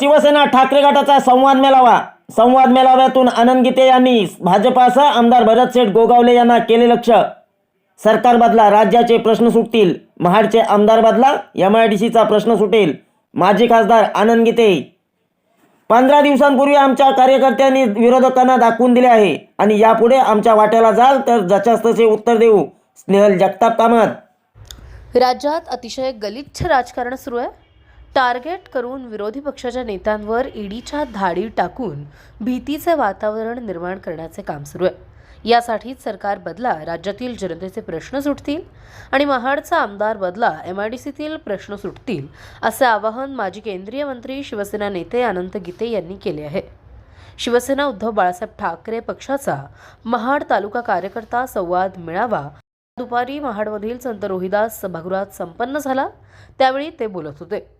शिवसेना ठाकरे गटाचा संवाद मेळावा. संवाद मेळाव्यातून आनंद गीते यांनी भाजपासह आमदार भरत शेठ गोगावले यांना केले लक्ष. सरकार बदला राज्याचे प्रश्न सुटतील. महाडचे आमदार बदला एम आय डी सीचा प्रश्न सुटेल. माजी खासदार आनंद गीते. पंधरा दिवसांपूर्वी आमच्या कार्यकर्त्यांनी विरोधकांना दाखवून दिले आहे. आणि यापुढे आमच्या वाट्याला जाल तर जशास तसे उत्तर देऊ. स्नेहल जगताप कामत. राज्यात अतिशय गलिच्छ राजकारण सुरू आहे. टार्गेट करून विरोधी पक्षाच्या नेत्यांवर ईडीच्या धाडी टाकून भीतीचे वातावरण निर्माण करण्याचे काम सुरू आहे. यासाठीच सरकार बदला राज्यातील जनतेचे प्रश्न सुटतील आणि महाडचा आमदार बदला एम आय डी सीतील प्रश्न सुटतील असे आवाहन माजी केंद्रीय मंत्री शिवसेना नेते अनंत गीते यांनी केले आहे. शिवसेना उद्धव बाळासाहेब ठाकरे पक्षाचा महाड तालुका कार्यकर्ता संवाद मिळावा दुपारी महाडमधील संत रोहिदास सभागृहात संपन्न झाला. त्यावेळी ते बोलत होते.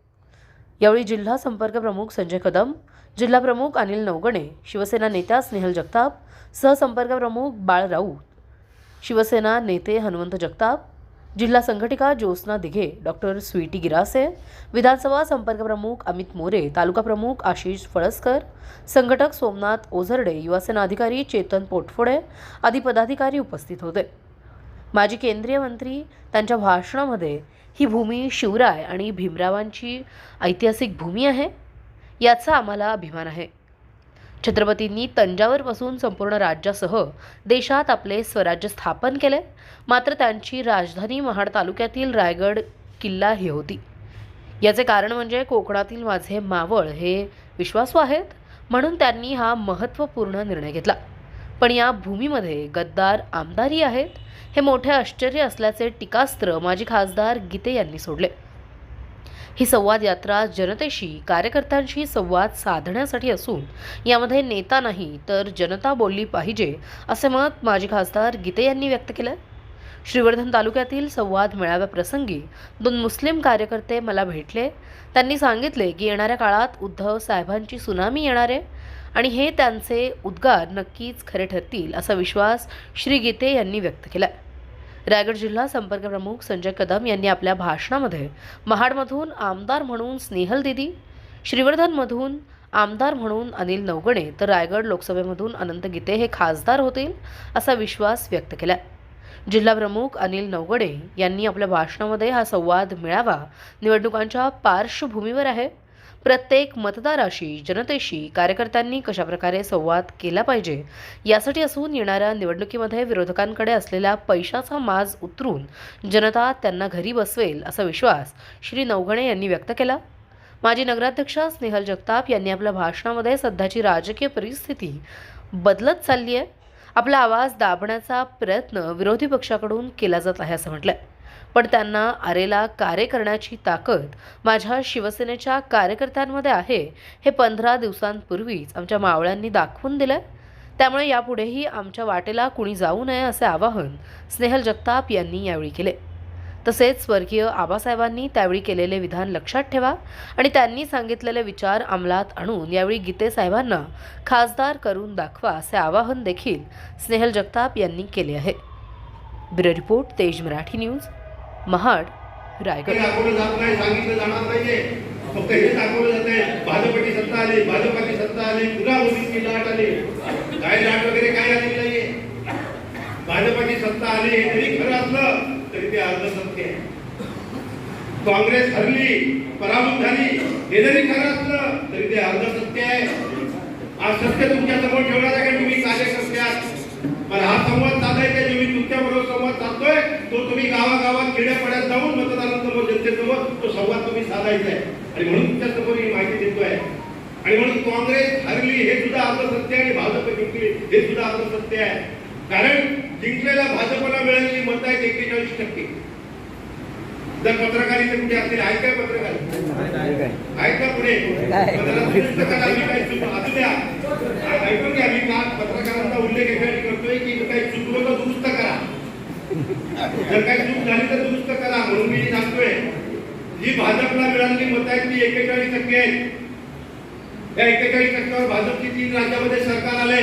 यावेळी जिल्हा संपर्क प्रमुख संजय कदम जिल्हा प्रमुख अनिल नवगणे शिवसेना नेत्या स्नेहल जगताप सहसंपर्क प्रमुख बाळ राऊत शिवसेना नेते हनुमंत जगताप जिल्हा संघटिका ज्योत्स्ना दिघे डॉक्टर स्वीटी गिरासे विधानसभा संपर्क प्रमुख अमित मोरे तालुका प्रमुख आशिष फळसकर संघटक सोमनाथ ओझरडे युवासेना अधिकारी चेतन पोटफोडे आदी पदाधिकारी उपस्थित होते. माजी केंद्रीय मंत्री त्यांच्या भाषणामध्ये ही भूमी शिवराय आणि भीमरावांची ऐतिहासिक भूमी आहे याचा आम्हाला अभिमान आहे. छत्रपतींनी तंजावरपासून संपूर्ण राज्यासह देशात आपले स्वराज्य स्थापन केले. मात्र त्यांची राजधानी महाड तालुक्यातील रायगड किल्ला ही होती. याचे कारण म्हणजे कोकणातील माझे मावळ हे विश्वासू आहेत म्हणून त्यांनी हा महत्त्वपूर्ण निर्णय घेतला. पण या भूमीमध्ये गद्दार आमदारही आहेत. हे मोठे आश्चर्य असल्याचे टीकास्त्र माजी खासदार गीते यांनी सोडले. ही संवाद यात्रा जनतेशी कार्यकर्त्यांशी संवाद साधण्यासाठी असून यामध्ये नेता नाही तर जनता बोलली पाहिजे असे मत माजी खासदार गीते यांनी व्यक्त केलं श्रीवर्धन तालुक्यातील संवाद मेळाव्याप्रसंगी दोन मुस्लिम कार्यकर्ते मला भेटले. त्यांनी सांगितले की येणाऱ्या काळात उद्धव साहेबांची सुनामी येणार आहे. आणि हे त्यांचे उद्गार नक्कीच खरे ठरतील असा विश्वास श्री गीते यांनी व्यक्त केला रायगड जिल्हा संपर्क प्रमुख संजय कदम यांनी आपल्या भाषणामध्ये महाडमधून आमदार म्हणून स्नेहल दिदी श्रीवर्धनमधून आमदार म्हणून अनिल नवगणे तर रायगड लोकसभेमधून अनंत गीते हे खासदार होतील असा विश्वास व्यक्त केला जिल्हा प्रमुख अनिल नवगडे यांनी आपल्या भाषणामध्ये हा संवाद मिळावा निवडणुकांच्या पार्श्वभूमीवर आहे. प्रत्येक मतदाराशी जनतेशी कार्यकर्त्यांनी कशाप्रकारे संवाद केला पाहिजे? यासाठी असून येणाऱ्या निवडणुकीमध्ये विरोधकांकडे असलेला पैशाचा माज उतरून जनता त्यांना घरी बसवेल असा विश्वास श्री नवघणे यांनी व्यक्त केला. माजी नगराध्यक्षा स्नेहल जगताप यांनी आपल्या भाषणामध्ये सध्याची राजकीय परिस्थिती बदलत चालली आहे आपला आवाज दाबण्याचा प्रयत्न विरोधी पक्षाकडून केला जात आहे असं म्हटलंय. पण त्यांना आरेला कार्य करण्याची ताकद माझ्या शिवसेनेच्या कार्यकर्त्यांमध्ये आहे हे पंधरा दिवसांपूर्वीच आमच्या मावळ्यांनी दाखवून दिलं त्यामुळे यापुढेही आमच्या वाटेला कुणी जाऊ नये असे आवाहन स्नेहल जगताप यांनी यावेळी केले. तसेच स्वर्गीय आबासाहेबांनी त्यावेळी केलेले विधान लक्षात ठेवा आणि त्यांनी सांगितलेले विचार अंमलात आणून यावेळी गीतेसाहेबांना खासदार करून दाखवा असे आवाहन देखील स्नेहल जगताप यांनी केले आहे. ब्युरो रिपोर्ट तेज मराठी न्यूज. महाड रायगड. दाखवलं जात नाही सांगितलं जाणार नाहीये. फक्त हे दाखवलं जाते भाजपची सत्ता आली भाजपाची सत्ता आली पुन्हा मोदींची लाट आली. काय लाट वगैरे काय आली नाहीये. भाजपाची सत्ता आली हे जरी खरं असलं तरी ते अर्ध सत्य आहे. काँग्रेस हरली पराभूत झाली हे जरी खरं असलं तरी ते अर्ध सत्य आहे. आज सत्य तुमच्यासमोर ठेवणार आहे का तुम्ही कार्यक्रम मला हा संवाद साधायचा आहे, जो मी तुमच्या बरोबर संवाद साधतोय तो तुम्ही गावागावात खेड्यापाड्यात जाऊन मतदारांसमोर जनतेसमोर तो संवाद तुम्ही साधायचा आहे आणि म्हणून तुमच्यासमोर ही माहिती देतोय. आणि म्हणून काँग्रेस हरली हे सुद्धा अर्ध सत्य आहे आणि भाजप जिंकली हे सुद्धा अर्ध सत्य आहे. कारण जिंकलेल्या भाजपला मिळालेली मतं आहेत एक्केचाळीस टक्के. जर पत्रकारिता कुठे असतील आहेत काय पत्रकार? आहेत का पुढे? काही आ- ऐकून घ्या मी का पत्रकारांचा उल्लेख यासाठी करतोय की काही चुकलं तर दुरुस्त करा जर काही चूक झाली तर दुरुस्त करा म्हणून मी सांगतोय. जी भाजपला मिळालेली मत आहेत ती एकेचाळीस टक्के आहेत. या एकेचाळीस टक्क्यावर भाजपची तीन राज्यामध्ये सरकार आले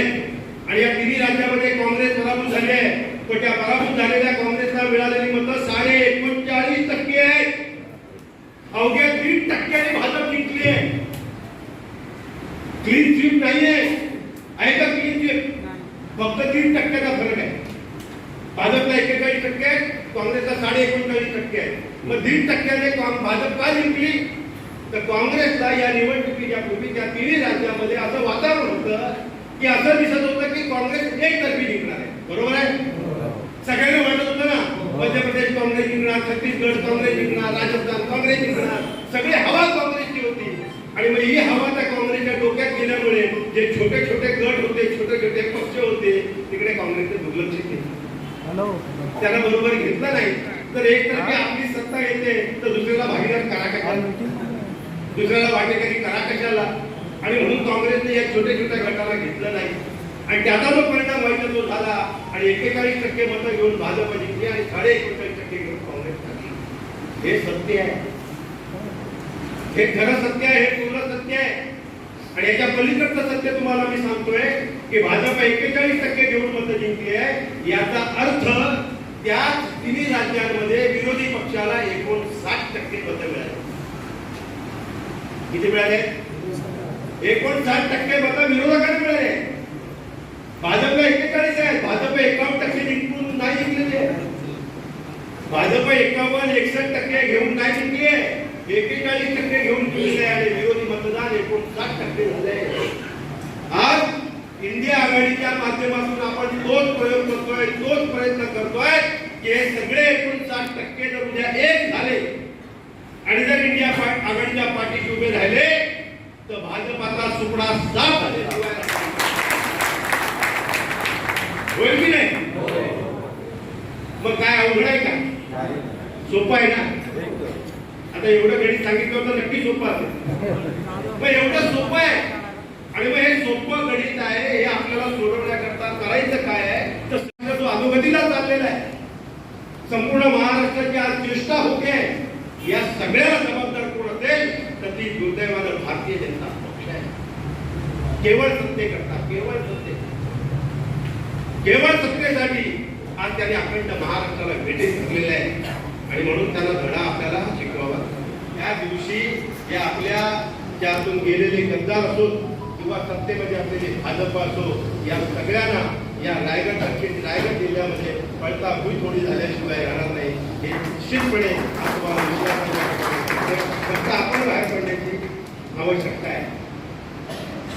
आणि या तिन्ही राज्यामध्ये काँग्रेस पराभूत झाली आहे. पण त्या पराभूत झालेल्या काँग्रेसला मिळालेली मतं साडे एकोणचाळीस टक्के आहेत. अवघ्या तीन टक्क्याने भाजप जिंकली आहे. क्लीन स्वीप नाहीये. आहे का क्लीन स्वीप फक्त तीन टक्क्याचा फरक आहे. भाजपला एकेचाळीस टक्के आहे काँग्रेसला साडे एकोणचाळीस टक्के आहे मग दीड टक्क्याने भाजप का जिंकली तर काँग्रेसला या निवडणुकीच्या पूर्वी त्या तिन्ही राज्यामध्ये असं वातावरण होतं की असं दिसत होतं की काँग्रेस एकतर्फी जिंकणार आहे. बरोबर आहे? सगळ्यांना वाटत होतं ना? मध्य प्रदेश काँग्रेस जिंकणार छत्तीसगड काँग्रेस जिंकणार राजस्थान काँग्रेस जिंकणार सगळी हवा काँग्रेसची होती. आणि मग ही हवा त्या काँग्रेसच्या डोक्यात गेल्यामुळे जे छोटे छोटे गट होते छोटे छोटे पक्ष होते तिकडे काँग्रेसने दुर्लक्ष केलं. त्याला बरोबर घेतलं नाही. तर एक तर्फी आपली सत्ता येते. तर दुसऱ्याला भागीदार करा कशाला? दुसऱ्याला वाटेकरी करा कशाला? आणि म्हणून काँग्रेसने या छोट्या छोट्या गटाला घेतलं नाही. आणि त्याचा जो परिणाम व्हायचा तो झाला. आणि एकेचाळीस टक्के मतं घेऊन भाजप जिंकली आणि साडे एकोणचाळीस टक्के घेऊन काँग्रेस जिंकली. हे सत्य आहे. हे खरं सत्य आहे हे पूर्ण सत्य आहे. आणि याच्या पलीकडचं सत्य तुम्हाला मी सांगतोय. की भाजप एकेचाळीस टक्के घेऊन मतं जिंकली आहे. याचा अर्थ त्या तिन्ही राज्यांमध्ये विरोधी पक्षाला एकोणसाठ टक्के मतं मिळाले. किती मिळाले? एकोणसाठ टक्के मतं विरोधकांना मिळाले. भाजपला एक्केचाळीस आहे. भाजप एकावन्न टक्के जिंकून नाही जिंकलेले भाजप एकावन्न एकसष्ट टक्के घेऊन नाही जिंकली. आहे एकेचाळीस टक्के घेऊन जिंकले आणि विरोधी मतदान एकोणसाठ टक्के झाले इंडिया आघाडीच्या माध्यमातून आपण तोच प्रयोग करतोय तोच प्रयत्न करतोय की हे सगळे एकूण साठ टक्के जर उद्या एक झाले आणि जर इंडिया आघाडीच्या पाठीशी उभे राहिले तर भाजपाचा सुपडा साफ झाले होईल की नाही? मग काय अवघड आहे का? सोपं आहे ना? आता एवढं गणित सांगितलं होतं नक्की सोपं असेल. मग एवढं सोपं आहे. आणि मग हे सोपं गणित आहे हे सोडवण्याकरता करायचं काय आहे तर सगळं जो अधोगतीला चाललेला आहे. संपूर्ण महाराष्ट्राची आज चेष्टा होते. या सगळ्याला जबाबदार कोण असेल तर ती दुर्दैवानं भारतीय जनता पक्ष आहे. केवळ सत्तेकरता केवळ सत्ते. केवळ सत्तेसाठी आज त्यांनी अखंड महाराष्ट्राला भेटीत धरलेलं आहे. आणि म्हणून त्याला धडा आपल्याला शिकवावा त्या दिवशी या आपल्या ज्यातून गेलेले गद्दार असून किंवा सत्तेमध्ये असलेले भाजप असो या सगळ्यांना या रायगड दक्षिण रायगड जिल्ह्यामध्ये पळता भुई थोडी झाल्याशिवाय राहणार नाही. हे निश्चितपणे तुम्हाला विश्वास फक्त आपण बाहेर पडण्याची आवश्यकता आहे.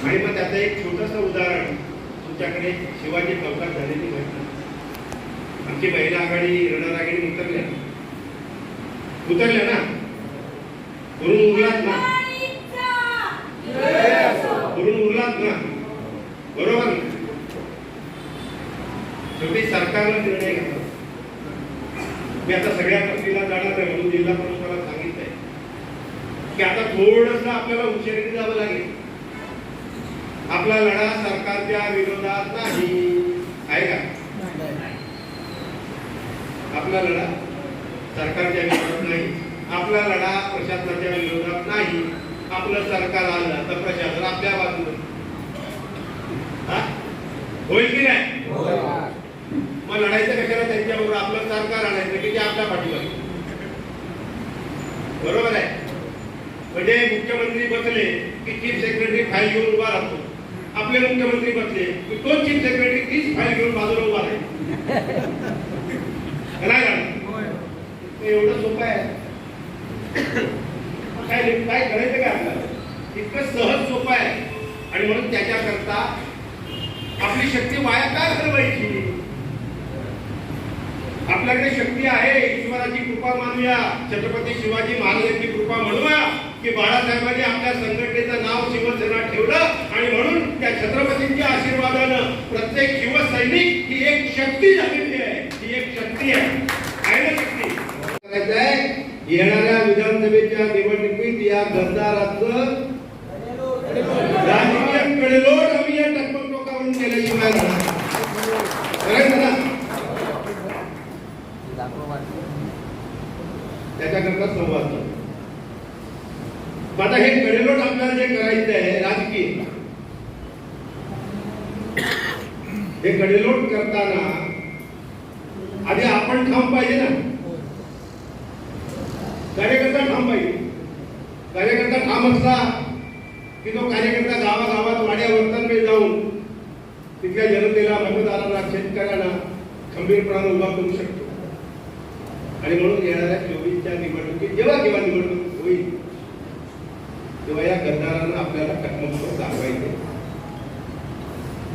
आणि मग त्याचं एक छोटस उदाहरण तुमच्याकडे शिवाजी चौकात झालेली घटना. आमची महिला आघाडी रणरागिणी उतरल्या. उतरल्या ना? करून उरलात ना करून उरलात ना बरोबर ना? शेवटी सरकारनं निर्णय घेतला. मी आता सगळ्या पक्षीला जाणार आहे म्हणून जिल्हा प्रमुखाला सांगितलंय. की आता थोडस आपल्याला हुशारीने जावं लागेल. आपला लढा सरकारच्या विरोधात नाही. आहे का? आपला लढा सरकारच्या विरोधात नाही. आपला लढा प्रशासनाच्या विरोधात नाही. आपलं सरकार आलं तर प्रशासन आपल्या बाजूला हा? होईल की नाही? मग लढायचं कशाला त्यांच्याबरोबर आपलं सरकार आणायचं की ते आपल्या पाठीवर बरोबर आहे? म्हणजे मुख्यमंत्री बसले की चीफ सेक्रेटरी फाईल घेऊन उभा राहतो. आपले मुख्यमंत्री बसले की तो चीफ सेक्रेटरी तीच फाईल घेऊन बाजूला उभा राहील. नाही एवढं सोपं आहे. काय काय करायचं काय आपल्याला? इतकं सहज सोपं आहे. आणि म्हणून त्याच्याकरता आपली शक्ती वाया का घालवायची? आपल्याकडे शक्ती आहे. ईश्वराची कृपा मानूया. छत्रपती शिवाजी महाराजांची कृपा म्हणूया की बाळासाहेबांनी आपल्या संघटनेचं नाव शिवसेना ठेवलं आणि म्हणून त्या छत्रपतींच्या आशीर्वादानं प्रत्येक शिवसैनिक ही एक शक्ती झालेली आहे. ही एक शक्ती आहे. आहे ना शक्ती? आहे येणाऱ्या विधानसभेच्या निवडणुकीत या गद्दाराचं राजकीय कडेलोट आम्ही या टकमक टोकावरून केल्याशिवाय राहणार नाही. करायचं ना त्याच्याकरता संवाद चालू. मग आता हे कडेलोट आपल्याला जे करायचं आहे राजकीय हे गडेलोट करताना आधी आपण ठाम पाहिजे ना कार्यकर्ता ठाम पाहिजे कार्यकर्ता ठाम असला की तो कार्यकर्ता गावागावात वाड्यावर्तनवे जाऊन तिथल्या जनतेला मतदारांना शेतकऱ्यांना खंबीरपणानं उभा करू शकतो. आणि म्हणून येणाऱ्या चोवीसच्या निवडणुकीत जेव्हा केव्हा निवडणूक होईल तेव्हा या गद्दारांना आपल्याला टकमक दाखवायचे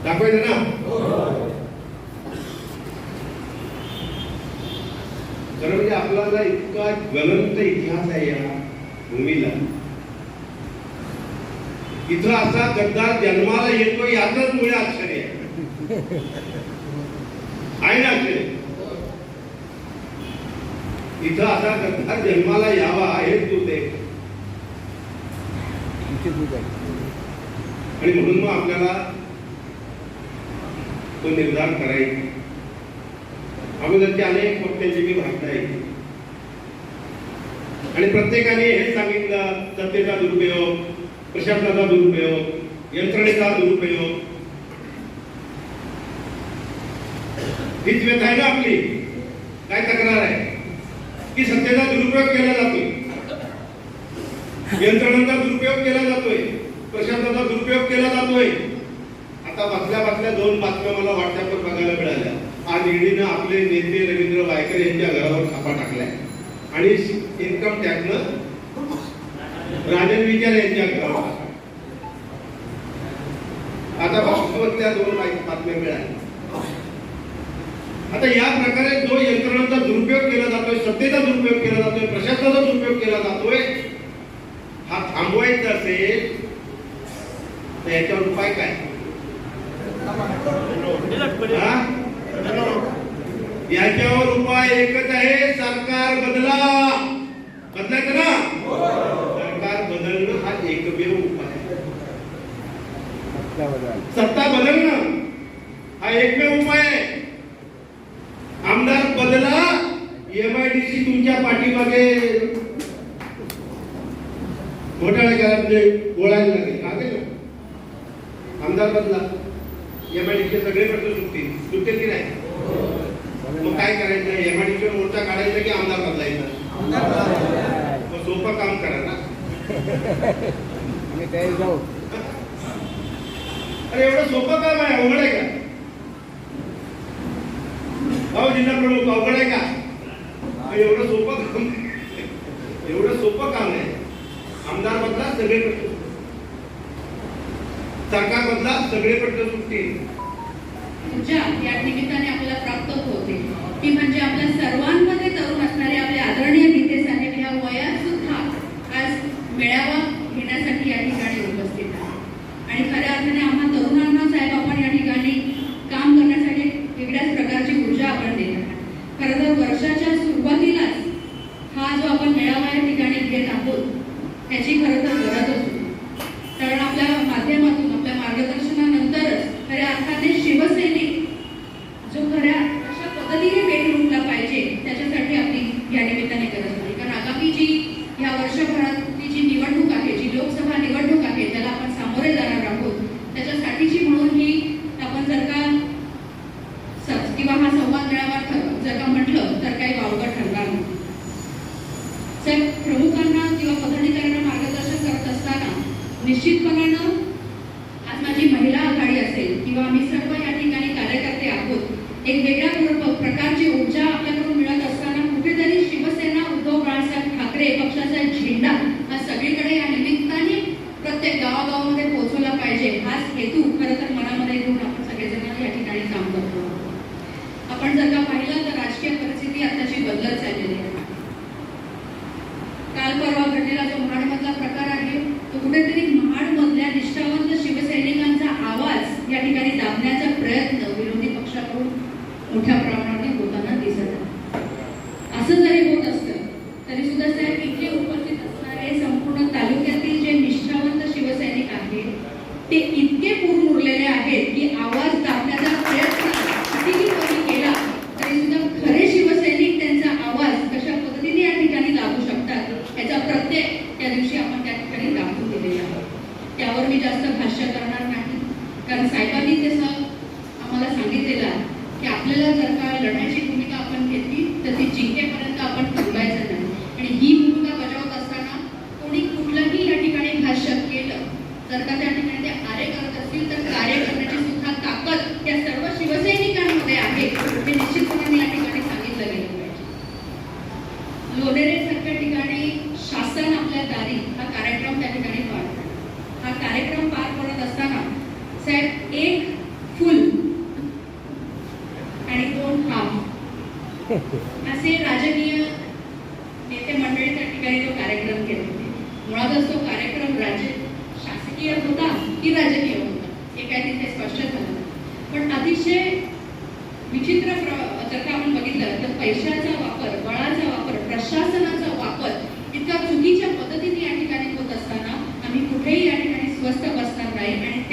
दाखवायचं ना? हो, हो खरं म्हणजे इतका ज्वलंत इतिहास आहे या भूमीला. इथं असा गद्दार जन्माला येतो याचाच मुळे आश्चर्य आहे. आहे ना आश्चर्य? इथं असा गद्दार जन्माला यावा हेच तू ते. आणि म्हणून मग आपल्याला तो निर्धार करायचा. अगोदरचे अनेक वक्त्यांची मी भाषण आहे आणि प्रत्येकाने हे सांगितलं सत्तेचा दुरुपयोग प्रशासनाचा दुरुपयोग यंत्रणेचा दुरुपयोग. हीच व्यथा आहे ना आपली. काय तक्रार आहे? की सत्तेचा दुरुपयोग केला जातोय. यंत्रणांचा दुरुपयोग केला जातोय. प्रशासनाचा दुरुपयोग केला जातोय. आता बसल्या बसल्या दोन बातम्या मला व्हॉट्सअपवर बघायला मिळाल्या. आज ईडीनं आपले नेते रवींद्र वायकर यांच्या घरावर छापा टाकलाय. आणि इन्कम टॅक्सनं राजन विचार यांच्या आता भाजपमधल्या दोन बातम्या मिळाल्या. आता या प्रकारे जो यंत्रणांचा दुरुपयोग केला जातोय सत्तेचा दुरुपयोग केला जातोय प्रशासनाचा दुरुपयोग केला जातोय हा थांबवायचा असेल तर याच्यावर उपाय काय हा? याच्यावर उपाय एकच आहे सरकार बदला बदलायचं ना सरकार बदलणं हा एकमेव उपाय आहे. सत्ता बदलणं हा एकमेव उपाय आहे आमदार बदला एमआयडीसी तुमच्या पाठीमागे घोटाळा केला म्हणजे बोलायला लागेल लागेल ना आमदार बदला एमआयडीचे सगळे प्रश्न सुटतील. सुटतील की नाही? मग काय करायचं? एमआयडीचे मोर्चा काढायचा की आमदार बदलायचा मग सोपं काम करा ना. अरे एवढं सोपं काम आहे. अवघड आहे का? भाऊ जिल्हा प्रमुख अवघड आहे का? एवढं सोपं काम एवढं सोपं काम आहे. आमदार मधला सगळे प्रश्न सुटतील. सरकार सगळे प्रश्न सुटतील ऊर्जा या निमित्ताने आपल्याला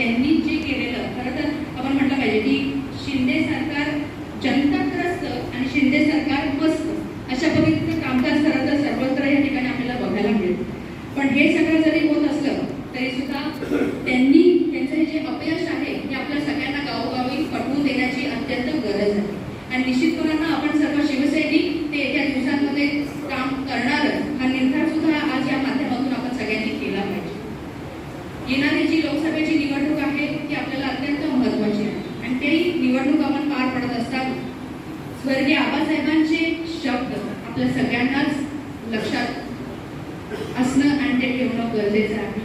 en तर हे आबासाहेबांचे शब्द आपल्या सगळ्यांनाच लक्षात असणं आणि ते ठेवणं गरजेचं आहे.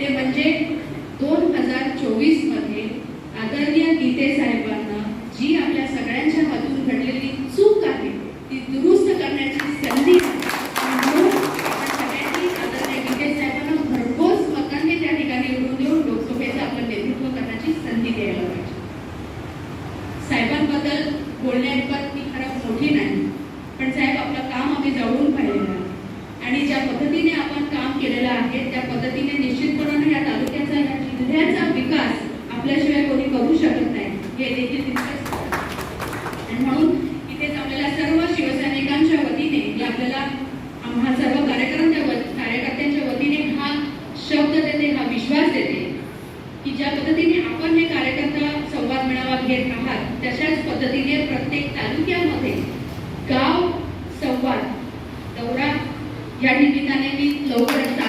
ते म्हणजे मोठी नाही. पण साहेब आपलं काम आम्ही जवळून पाहिलेलं आहे. आणि ज्या पद्धतीने आपण काम केलेलं आहे त्या पद्धतीने निश्चितपणे या तालुक्याचा या जिल्ह्याचा विकास आपल्याशिवाय या ठिकाणी मी लवकरच